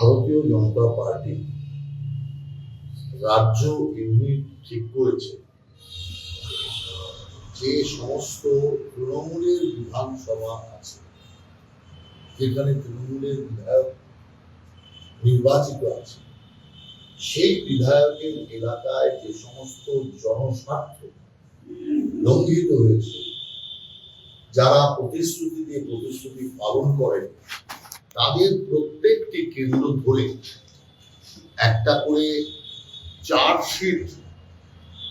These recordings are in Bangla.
ভারতীয় জনতা পার্টি রাজ্য ইউনিট ঠিক করেছে। যে সমস্ত তৃণমূলের বিধানসভা আছে, যেখানে তৃণমূলের বিধায়ক নির্বাচিত আছে, সেই বিধায়কের এলাকায় যে সমস্ত জনস্বার্থ লঙ্ঘিত হয়েছে, যারা প্রতিশ্রুতি দিয়ে প্রতিশ্রুতি পালন করেন তাদের প্রত্যেকটি কেন্দ্র ধরে একটা করে চার্জশিট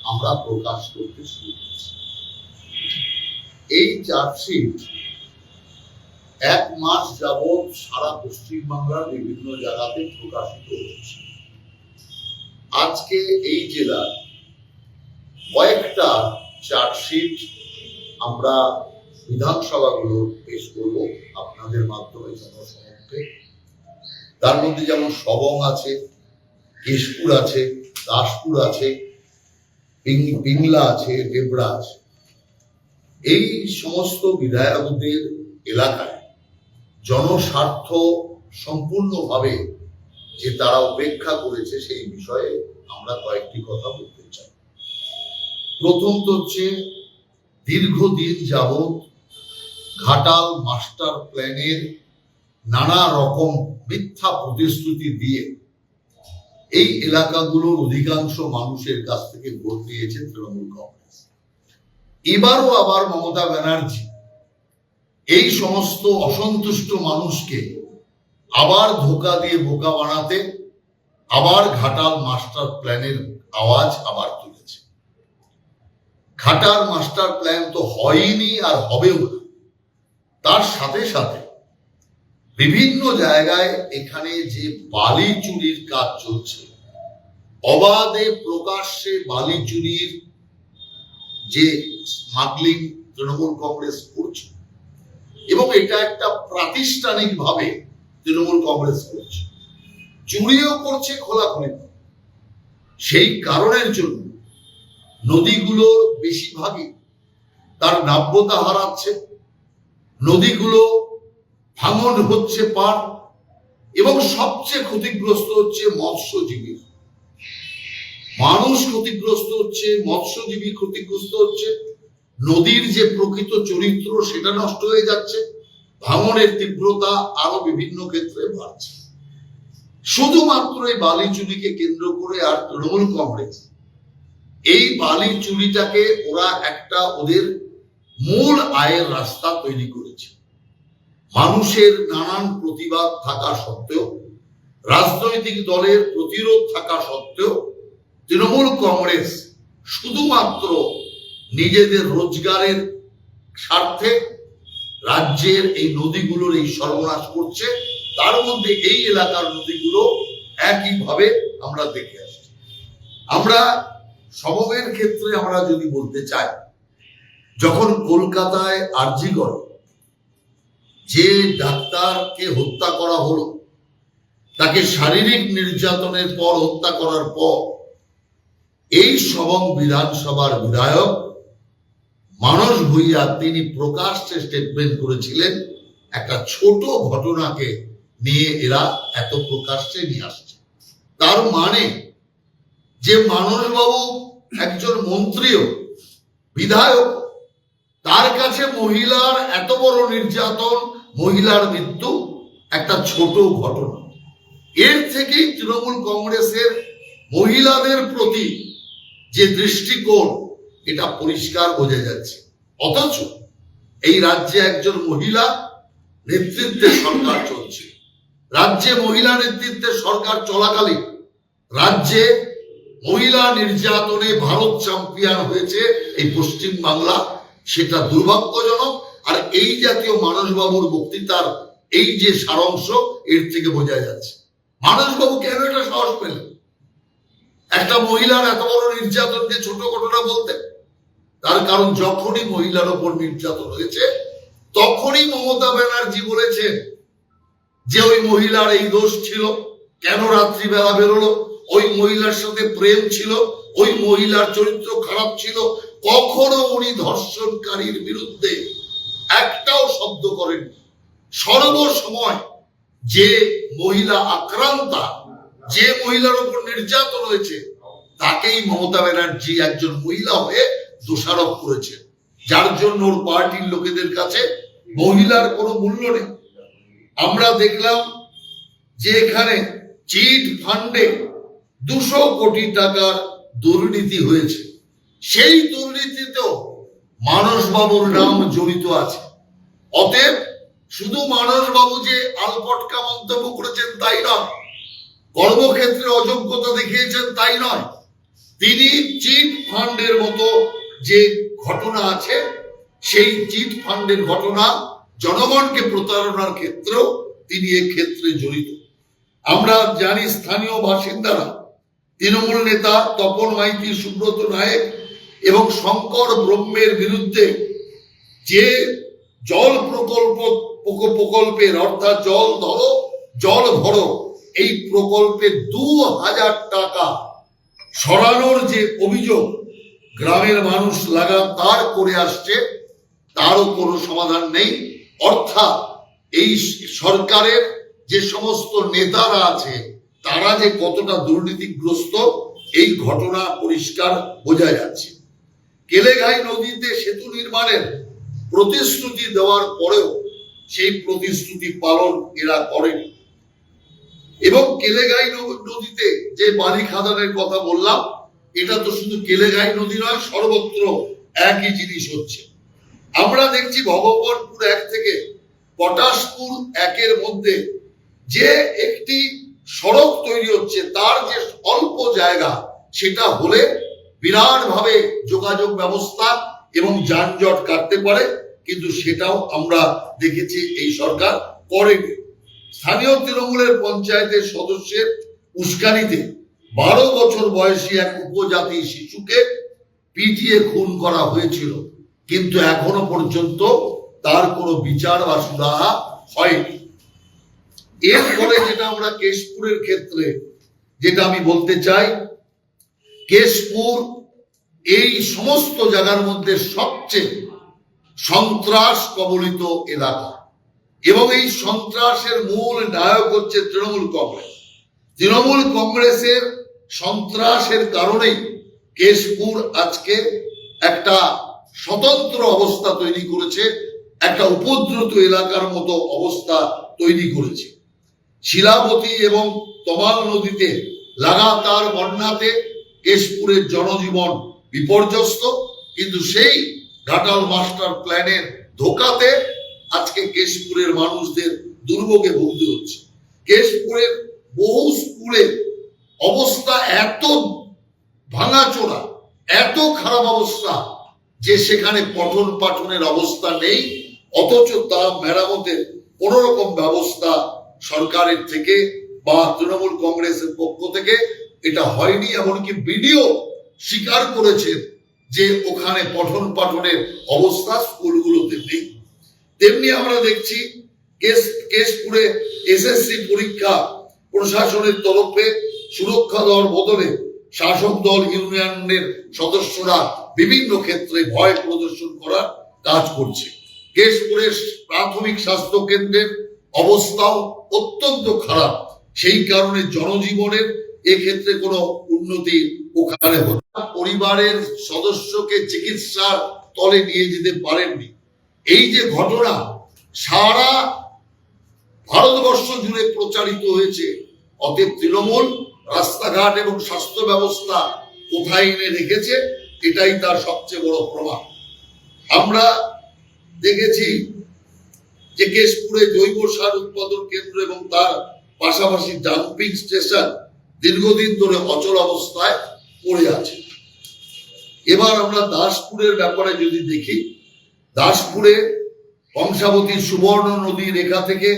আমরা প্রকাশ করতে শুরু করেছি। এই চার্জশিট এক মাস যাবৎ সারা পশ্চিমবাংলার বিভিন্ন জায়গাতে প্রকাশিত হচ্ছে আজকে এই জেলার কয়েকটা চার্জশিট আমরা বিধানসভাগুলো পেশ করব। আপনাদের মাধ্যমে জনসমক্ষে তার মধ্যে যেমন সবং আছে, কেশপুর আছে, দাসপুর আছে পিংলা আছে ডেবরা আছে। এই সমস্ত বিধায়কদের এলাকায় জনস্বার্থ সম্পূর্ণভাবে যে তারা উপেক্ষা করেছে সেই বিষয়ে আমরা কয়েকটি কথা বলতে চাই। প্রথম তো হচ্ছে দীর্ঘদিন যাবৎ ঘাটাল মাস্টার প্ল্যানের নানা রকম মিথ্যা প্রতিশ্রুতি দিয়ে এই এলাকাগুলোর অধিকাংশ মানুষের কাছ থেকে ভোট নিয়েছে তৃণমূল কংগ্রেস। এবারও আবার মমতা ব্যানার্জি এই সমস্ত অসন্তুষ্ট মানুষকে আবার ধোকা দিয়ে বোকা বানাতে, আবার ঘাটাল মাস্টার প্ল্যানের আওয়াজ আবার তুলেছে। ঘাটাল মাস্টার প্ল্যান তো হয়নি আর হবেও না। তার সাথে সাথে বিভিন্ন জায়গায় এখানে যে বালি চুরির কাজ চলছে, অবাধে প্রকাশ্যে বালি চুরির যে স্মাগলিং তৃণমূল কংগ্রেস করছে এবং এটা একটা প্রাতিষ্ঠানিক ভাবে তৃণমূল কংগ্রেস করছে। চুরিও করছে খোলাখুলি সেই কারণের জন্য নদীগুলোর বেশিরভাগই তার নাব্যতা হারাচ্ছে। নদীগুলো ভাঙন হচ্ছে পার, এবং সবচেয়ে ক্ষতিগ্রস্ত হচ্ছে মৎস্যজীবী। মানুষ ক্ষতিগ্রস্ত হচ্ছে, মৎস্যজীবী ক্ষতিগ্রস্ত হচ্ছে, নদীর যে প্রকৃত চরিত্র সেটা নষ্ট হয়ে যাচ্ছে, ভাঙনের তীব্রতা আরও বিভিন্ন ক্ষেত্রে বাড়ছে। শুধুমাত্র এই বালি চুরিকে কেন্দ্র করে আর তৃণমূল কংগ্রেস, এই বালি চুরিটাকে ওরা একটা ওদের মূল আয়ের রাস্তা তৈরি করেছে। মানুষের নানান প্রতিবাদ থাকা সত্ত্বেও, রাজনৈতিক দলের প্রতিরোধ থাকা সত্ত্বেও, তৃণমূল কংগ্রেস শুধুমাত্র নিজেদের রোজগারের স্বার্থে রাজ্যের এই নদীগুলোর এই সর্বনাশ করছে। তার মধ্যে এই এলাকার নদীগুলো একইভাবে আমরা দেখে আসছি। আমরা সমবের ক্ষেত্রে আমরা যদি বলতে চাই, যখন কলকাতায় আরজিগড় যে ডাক্তারকে হত্যা করা হলো, তাকে শারীরিক নির্যাতনের পর হত্যা করার পর, এই সবং বিধানসভার বিধায়ক মানস ভূঁইয়া তিনি প্রকাশ্যে স্টেটমেন্ট করেছিলেন, একটা ছোট ঘটনাকে নিয়ে এরা এত প্রকাশ্যে নিয়ে আসছে। তার মানে যে মানসবাবু একজন মন্ত্রীও, বিধায়ক, তার কাছে মহিলার এত বড় নির্যাতন মহিলার মৃত্যু একটা ছোট ঘটনা। এর থেকেই তৃণমূল কংগ্রেসের মহিলাদের প্রতি যে দৃষ্টিকোণ, এটা পরিষ্কার বোঝা যাচ্ছে। অথচ এই রাজ্যে একজন মহিলা নেতৃত্বে সরকার চলছে। রাজ্যে মহিলা নেতৃত্বে সরকার চলাকালীন রাজ্যে মহিলা নির্যাতনে ভারত চ্যাম্পিয়ন হয়েছে এই পশ্চিম বাংলা সেটা দুর্ভাগ্যজনক এই জাতীয় মানসবাবুর বক্তৃতার এই যে সারাংশ, এর থেকে বোঝা যাচ্ছে। মানসবাবু কেন এটা সাহস পেলেন? একটা মহিলার এত বড় নির্যাতনকে ছোট ঘটনা বলতে, তার কারণ যখনই মহিলার ওপর নির্যাতন হয়েছে, তখনই মমতা ব্যানার্জি বলেছেন যে ওই মহিলার এই দোষ ছিল, কেন রাত্রিবেলা বেরোলো, ওই মহিলার সাথে প্রেম ছিল, ওই মহিলার চরিত্র খারাপ ছিল, কখনো উনি ধর্ষণকারীর বিরুদ্ধে একটাও শব্দ করেননি। সর্বসময় যে মহিলা আক্রান্তা, যে মহিলার উপর নির্যাতন হয়েছে, তাকেই মমতা ব্যানার্জি একজন মহিলা হয়ে দোষারোপ করেছে যার জন্য ওর পার্টির লোকেদের কাছে মহিলার কোনো মূল্য নেই। আমরা দেখলাম যে এখানে চিট ফান্ডে দুশো কোটি টাকার দুর্নীতি হয়েছে। সেই দুর্নীতিতেও মানসবাবুর নাম জড়িত আছে। অতএব শুধু মানসবাবু যে আলপটকা মন্তব্য করেছেন তাই নয়, কর্মক্ষেত্রে অযোগ্যতা দেখিয়েছেন তাই নয়, তিনি চিট ফান্ডের মতো যে ঘটনা আছে, সেই চিট ফান্ডের ঘটনা জনগণকে প্রতারণার ক্ষেত্রেও তিনি ক্ষেত্রে জড়িত। আমরা জানি স্থানীয় বাসিন্দারা, তৃণমূল নেতা তপন মাইতি, সুব্রত নায়েক এবং শঙ্কর ব্রহ্মের বিরুদ্ধে যে জল প্রকল্প প্রক- প্রকল্পের অর্থাৎ জল ধরো, জল ভরো, এই প্রকল্পে দু হাজার টাকা সরানোর যে অভিযোগ গ্রামের মানুষ লাগাতার করে আসছে, তারও কোনো সমাধান নেই। অর্থাৎ এই সরকারের যে সমস্ত নেতারা আছে, তারা যে কতটা দুর্নীতিগ্রস্ত, এই ঘটনা পরিষ্কার বোঝা যাচ্ছে। কেলেঘাই নদীতে সেতু নির্মাণের প্রতিশ্রুতি দেওয়ার পরেও সেই প্রতিশ্রুতি পালন এরা করেনি। এবং কেলেঘাই নদীতে যে বালি খাদানের কথা বললাম, এটা তো শুধু কেলেঘাই নদী নয়, সর্বত্র একই জিনিস হচ্ছে। আমরা দেখছি ভগবানপুর এক থেকে পটাশপুর একের মধ্যে যে একটি সড়ক তৈরি হচ্ছে, তার যে অল্প জায়গা, সেটা হলে বিরাট ভাবে যোগাযোগ ব্যবস্থা এবং যানজট কাটতে পারে, কিন্তু সেটাও আমরা দেখেছি এই সরকার করেনি। স্থানীয় তৃণমূলের পঞ্চায়েতের সদস্যের উস্কানিতে বারো বছর বয়সী এক উপজাতি শিশুকে পিটিয়ে খুন করা হয়েছিল, কিন্তু এখনও পর্যন্ত তার কোনো বিচার বা সুরাহা হয়নি। এরপরে যেটা আমরা কেশপুরের ক্ষেত্রে, যেটা আমি বলতে চাই কেশপুর এই সমস্ত জায়গার মধ্যে সবচেয়ে সন্ত্রাস কবলিত এলাকা। এবং এই সন্ত্রাসের মূল নায়ক হচ্ছে তৃণমূল কংগ্রেস। তৃণমূল কংগ্রেসের সন্ত্রাসের কারণেই কেশপুর আজকে একটা স্বতন্ত্র অবস্থা তৈরি করেছে, একটা উপদ্রুত এলাকার মতো অবস্থা তৈরি করেছে। শিলাবতী এবং তমাল নদীতে লাগাতার বন্যাতে কেশপুরের জনজীবন বিপর্যস্ত, কিন্তু সেই ঘাটাল মাস্টার প্ল্যানের ধোকাতে আজকে কেশপুরের মানুষদের দুর্ভোগে ভুগতে হচ্ছে। কেশপুরের বহু স্কুলে অবস্থা এত ভাঙাচোরা, এত খারাপ অবস্থা যে সেখানে পঠন পাঠনের অবস্থা নেই, অথচ তা মেরামতের কোন রকম ব্যবস্থা সরকারের থেকে বা তৃণমূল কংগ্রেসের পক্ষ থেকে এটা হয়নি, এমনকি বিডিও স্বীকার করেছেন যে ওখানে পঠন পাঠনের অবস্থা স্কুলগুলোতে নেই। তেমনি আমরা দেখছি কেস, কেশপুরে এসএসসি পরীক্ষা প্রশাসনের তরফে সুরক্ষা দেওয়ার বদলে শাসক দল ইউনিয়নের সদস্যরা বিভিন্ন ক্ষেত্রে ভয় প্রদর্শন করার কাজ করছে। কেশপুরের প্রাথমিক স্বাস্থ্য কেন্দ্রের অবস্থাও অত্যন্ত খারাপ। সেই কারণে জনজীবনের এক্ষেত্রে কোনো উন্নতি ওখানে হতো পরিবারের সদস্যকে চিকিৎসার তলে নিয়ে যেতে পারেননি। এই যে ঘটনা, সারা ভারতবর্ষ জুড়ে প্রচারিত হয়েছে, অতএব তৃণমূল, রাস্তাঘাট এবং স্বাস্থ্য ব্যবস্থা কোথায় এনে রেখেছে, এটাই তার সবচেয়ে বড় প্রমাণ। আমরা দেখেছি যে কেশপুরে জৈব সার উৎপাদন কেন্দ্র এবং তার পাশাপাশি ডাম্পিং স্টেশন দীর্ঘদিন ধরে অচল অবস্থায় পড়ে আছে। এবার আমরা দাসপুরের ব্যাপারে যদি দেখি, দাসপুরে কংসাবতী সুবর্ণ নদী রেখা থেকে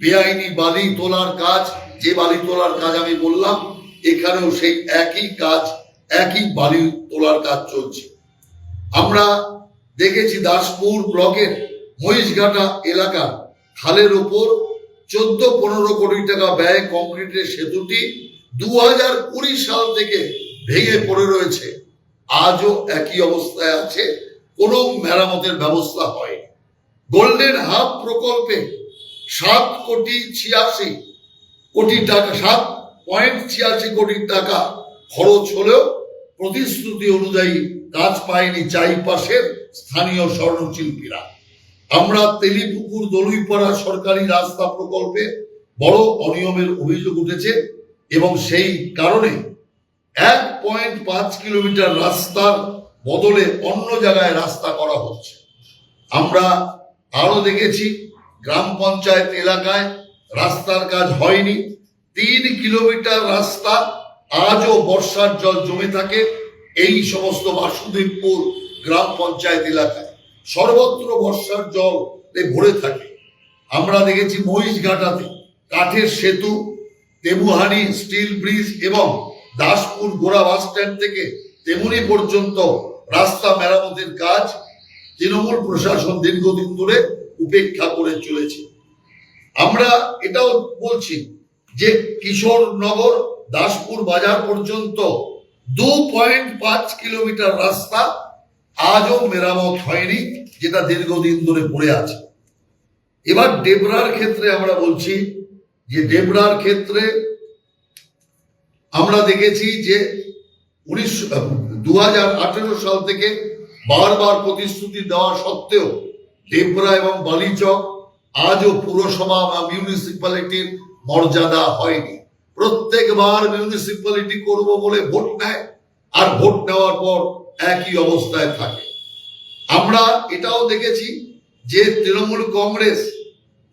বেআইনি বালি তোলার কাজ, যে বালি তোলার কাজ আমি বললাম, এখানেও সেই একই কাজ, একই বালি তোলার কাজ চলছে। আমরা দেখেছি দাসপুর ব্লকের মহিষঘাটা এলাকা খালের ওপর চোদ্দ পনেরো কোটি টাকা ব্যয় কংক্রিটের সেতুটি দু হাজার কুড়ি সাল থেকে ভেঙে পড়ে রয়েছে। আজও একই অবস্থায় আছে, কোনো মেরামতের ব্যবস্থা হয় গোল্ডেন হাব প্রকল্পে সাত কোটি ছিয়াশি কোটি টাকা, সাত পয়েন্ট ছিয়াশি কোটি টাকা খরচ হলেও প্রতিশ্রুতি অনুযায়ী কাজ পায়নি চাইপাশের স্থানীয় স্বর্ণশিল্পীরা। আমরা তেলিপুকুর দলুইপাড়া সরকারি রাস্তা প্রকল্পে বড় অনিয়মের অভিযোগ উঠেছে। এবং সেই কারণে এক পয়েন্ট পাঁচ কিলোমিটার রাস্তার বদলে অন্য জায়গায় রাস্তা করা হচ্ছে। আমরা আরও দেখেছি, গ্রাম পঞ্চায়েত এলাকায় রাস্তার কাজ হয়নি। তিন কিলোমিটার রাস্তা আজও বর্ষার জল জমে থাকে এই সমস্ত বাসুদেবপুর গ্রাম পঞ্চায়েত এলাকায়। সর্বত্র বর্ষার জল ভরে থাকে। আমরা দেখেছি মহিষঘাটাতে কাঠের সেতু তেমুহানি, স্টিল ব্রিজ এবং দাসপুর গোড়া বাস স্ট্যান্ড থেকে তেমুনি পর্যন্ত রাস্তা মেরামতের কাজ তৃণমূল প্রশাসন দীর্ঘদিন ধরে উপেক্ষা করে চলেছে। আমরা এটাও বলছি যে কিশোরনগর, দাসপুর বাজার পর্যন্ত দু পয়েন্ট পাঁচ কিলোমিটার রাস্তা আজও মেরামত হয়নি, যেটা দীর্ঘদিন ধরে পড়ে আছে। এবার ডেবরার ক্ষেত্রে আমরা বলছি যে ডেবরার ক্ষেত্রে আমরা দেখেছি যে উনিশ দু সাল থেকে বারবার প্রতিশ্রুতি দেওয়া সত্ত্বেও ডেবরা এবং বালিচক আজও পুরসভা বা মিউনিসিপ্যালিটির মর্যাদা হয়নি। প্রত্যেকবার মিউনিসিপ্যালিটি করব বলে ভোট নেয় আর ভোট নেওয়ার পর একই অবস্থায় থাকে। আমরা এটাও দেখেছি যে তৃণমূল কংগ্রেস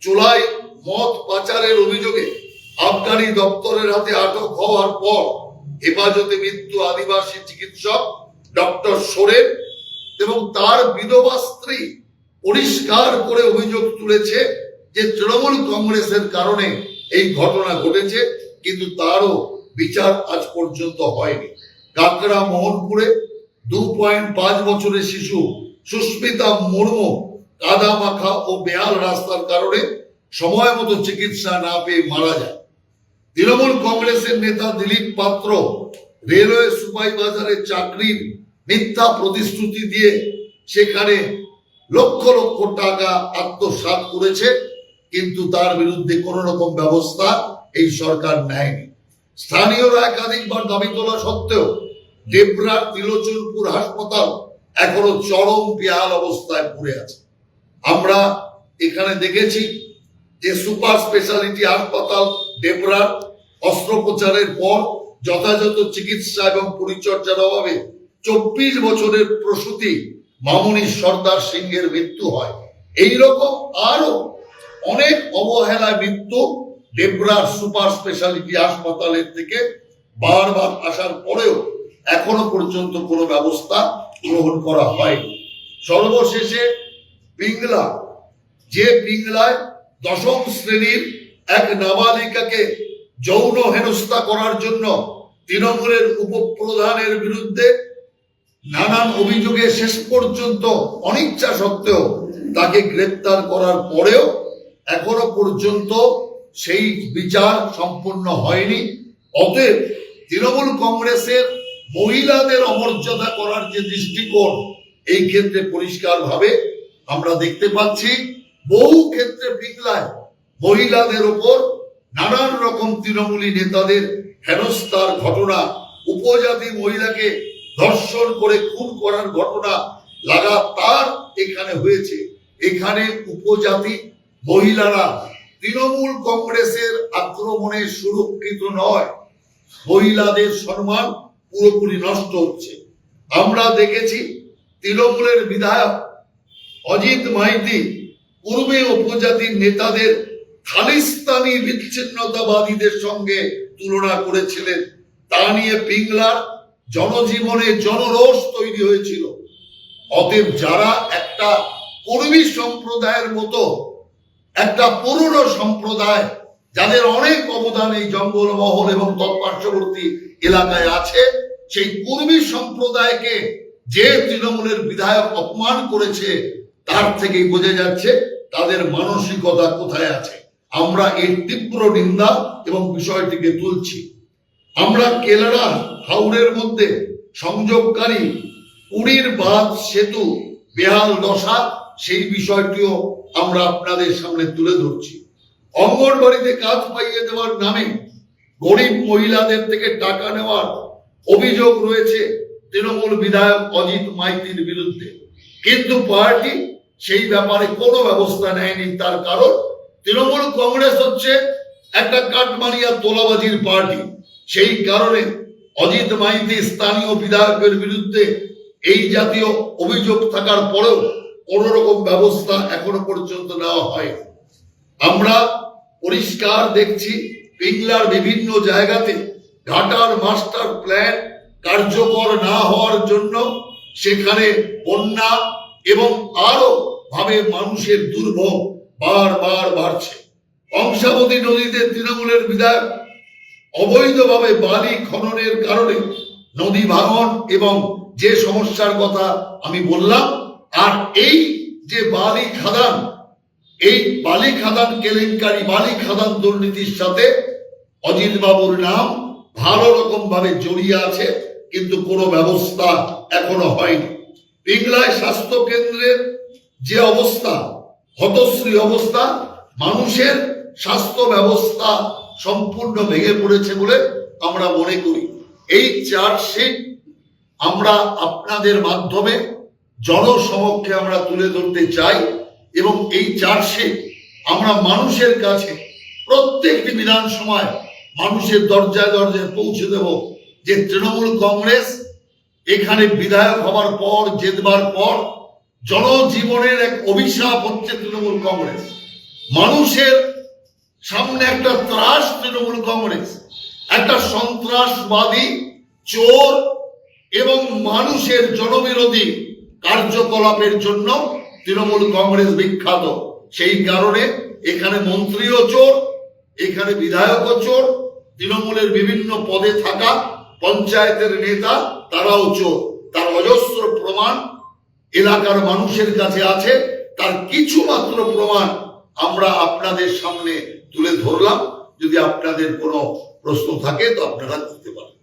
চোলাই মদ পাচারের অভিযোগে আবগারি দপ্তরের হাতে আটক হওয়ার পর হেফাজতে মৃত্যু আদিবাসী চিকিৎসক ডক্টর সোরেন এবং তার বিধবা স্ত্রী পরিষ্কার করে অভিযোগ তুলেছে যে তৃণমূল কংগ্রেসের কারণে এই ঘটনা ঘটেছে, কিন্তু তারও বিচার আজ পর্যন্ত হয়নি। কাকড়া মোহনপুরে দু পয়েন্ট পাঁচ বছরের শিশু সুস্মিতা মুর্মু কাদা মাখা ও বেহাল রাস্তার কারণে সময় মতো চিকিৎসা না পেয়ে মারা যায়। তৃণমূল কংগ্রেসের নেতা দিলীপ পাত্র রেলওয়ে সুপারভাইজারের চাকরির মিথ্যা প্রতিশ্রুতি দিয়ে সেখানে লক্ষ লক্ষ টাকা আত্মসাৎ করেছে, কিন্তু তার বিরুদ্ধে কোন রকম ব্যবস্থা এই সরকার নেয়নি। স্থানীয়রা একাধিকবার দাবি তোলা সত্ত্বেও ডেবরার তিলোচনপুর হাসপাতাল এখনও চরম বেহাল অবস্থায় পড়ে আছে। আমরা এখানে দেখেছি যে সুপার স্পেশালিটি হাসপাতাল ডেবরার অস্ত্রোপচারের পর যথাযথ চিকিৎসা এবং পরিচর্যার অভাবে চব্বিশ বছরের প্রসূতি মামুনি সর্দার সিংহের মৃত্যু হয়। এই রকম আরও অনেক অবহেলায় মৃত্যু ডেবরার সুপার স্পেশালিটি হাসপাতালের থেকে বারবার আসার পরেও এখনও পর্যন্ত কোনো ব্যবস্থা গ্রহণ করা হয়নি। সর্বশেষে পিংলা, যে পিংলায় দশম শ্রেণির এক নাবালিকাকে যৌন হেনস্থা করার জন্য তৃণমূলের উপপ্রধানের বিরুদ্ধে নানান অভিযোগে শেষ পর্যন্ত অনিচ্ছা সত্ত্বেও তাকে গ্রেপ্তার করার পরেও এখনও পর্যন্ত সেই বিচার সম্পূর্ণ হয়নি। অতএব তৃণমূল কংগ্রেসের মহিলাদের অমর্যাদা করার যে দৃষ্টিকোণ, এই ক্ষেত্রে পরিষ্কারভাবে আমরা দেখতে পাচ্ছি বহু ক্ষেত্রে পিংলায় মহিলাদের ওপর নানান রকম তৃণমূলী নেতাদের হেনস্থার ঘটনা, উপজাতি মহিলাকে ধর্ষণ করে খুন করার ঘটনা লাগাতার এখানে হয়েছে। এখানে উপজাতি মহিলারা তৃণমূল কংগ্রেসের আক্রমণে সুরক্ষিত নয়। মহিলাদের সম্মান পুরোপুরি নষ্ট হচ্ছে। আমরা দেখেছি তৃণমূলের বিধায়ক অজিত মাইতি পূর্বে উপজাতির নেতাদের খালিস্তানি বিচ্ছিন্নতাবাদীদের সঙ্গে তুলনা করেছিলেন। তা নিয়ে পিংলার জনজীবনে জনরোষ তৈরি হয়েছিল। অতএব যারা একটা কর্মী সম্প্রদায়ের মতো, একটা পুরনো সম্প্রদায়, যাদের অনেক অবদান এই জঙ্গলমহল এবং তৎপার্শ্ববর্তী এলাকায় আছে, সেই কর্মী সম্প্রদায়কে যে তৃণমূলের বিধায়ক অপমান করেছে, তার থেকেই বোঝা যাচ্ছে তাদের মানসিকতা কোথায় আছে? আমরা এর তীব্র নিন্দা এবং বিষয়টিকে তুলছি। আমরা কেলারা হাওড়ের মধ্যে সংযোগকারী পুরীর বাঁধ সেতু বেহাল দশা, সেই বিষয়টিও আমরা আপনাদের সামনে তুলে ধরছি। অঙ্গনবাড়িতে কাজ পাইয়ে দেওয়ার নামে গরিব মহিলাদের থেকে টাকা নেওয়ার অভিযোগ রয়েছে তৃণমূল বিধায়ক অজিত মাইতির বিরুদ্ধে। কিন্তু পার্টি সেই ব্যাপারে কোনো ব্যবস্থা নেয়নি। তার কারণ, তৃণমূল কংগ্রেস হচ্ছে একটা কাঠমানিয়া তোলাবাজির পার্টি। সেই কারণে অজিত মাইতি স্থানীয় বিধায়কের বিরুদ্ধে এই জাতীয় অভিযোগ থাকার পরেও কোন রকম ব্যবস্থা এখনও পর্যন্ত নেওয়া হয় আমরা পরিষ্কার দেখছি, পিংলার বিভিন্ন জায়গাতে ঘাটার মাস্টার প্ল্যান কার্যকর না হওয়ার জন্য সেখানে বন্যা এবং আরও ভাবে মানুষের দুর্ভোগ বারবার বাড়ছে। কংসাবতী নদীতে তৃণমূলের বিধায়ক অবৈধভাবে বালি খননের কারণে নদী ভাঙন এবং যে সমস্যার কথা আমি বললাম, আর এই যে বালি খাদান, এই বালি খাদান কেলেঙ্কারি, বালি খাদান দুর্নীতির সাথে অজিত বাবুর নাম ভালো রকম ভাবে জড়িয়ে আছে, কিন্তু কোনো ব্যবস্থা এখনও হয়নি। পিংলায় স্বাস্থ্য কেন্দ্রের যে অবস্থা, হতশ্রী অবস্থা, মানুষের স্বাস্থ্য ব্যবস্থা সম্পূর্ণ ভেঙে পড়েছে বলে আমরা মনে করি। এই চার্জশিট আমরা আপনাদের মাধ্যমে জনসমক্ষে আমরা তুলে ধরতে চাই এবং এই চার্জশিট আমরা মানুষের কাছে প্রত্যেকটি বিধানসভায় মানুষের দরজায় দরজায় পৌঁছে দেব যে তৃণমূল কংগ্রেস এখানে বিধায়ক হবার পর, জেতবার পর জনজীবনের এক অভিশাপ হচ্ছে তৃণমূল কংগ্রেস। মানুষের সামনে একটা ত্রাস তৃণমূল কংগ্রেস, একটা সন্ত্রাসবাদী, চোর এবং মানুষের জনবিরোধী কার্যকলাপের জন্য তৃণমূল কংগ্রেস বিখ্যাত। সেই কারণে এখানে মন্ত্রীও চোর, এখানে বিধায়কও চোর, তৃণমূলের বিভিন্ন পদে থাকা পঞ্চায়েতের নেতা, তারাও চোর। তার অজস্র প্রমাণ এলাকার মানুষের কাছে আছে, তার কিছু মাত্র প্রমাণ আমরা আপনাদের সামনে তুলে ধরলাম। যদি আপনাদের কোনো প্রশ্ন থাকে, তো আপনারা করতে পারেন।